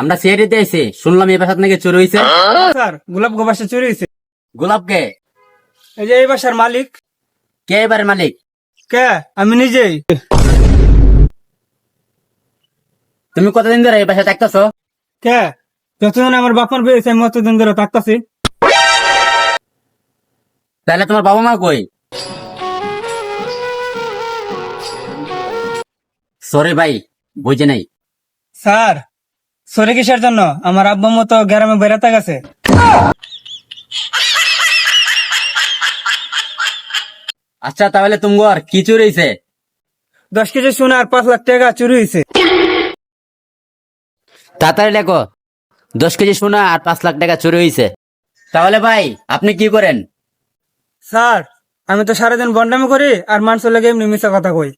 আমরা সিআইডিতে আইছি। শুনলাম এই বাসাত নাকি চুরি হয়েছে স্যার গোলাপ গো বাসা চুরি হয়েছে গোলাপকে এই যে এই বাসার মালিক। কে এবার মালিক? কে? আমি নিজেই। তুমি কতদিন ধরে এই বাসায় থাকতেছো? কে? যতদিন আমার বাপার বেড়েছে আমি অতদিন ধরে থাকতাছি। তাহলে তোমার বাবা মা কই? সরি ভাই বুঝে নাই। স্যার সরে কিসের জন্য? আমার আব্বা মতো গ্রামে বেড়াতে গেছে আচ্ছা তাহলে তোমার কি চুরি হয়েছে দশ কেজি সোনা আর পাঁচ লাখ টাকা চুরি হয়েছে তাড়াতাড়ি লেখো। দশ কেজি সোনা আর পাঁচ লাখ টাকা চুরি হয়েছে তাহলে ভাই আপনি কি করেন? স্যার আমি তো সারাদিন বন্ডামি করি আর মানুষের লাগে এমনি মিশা কথা কই।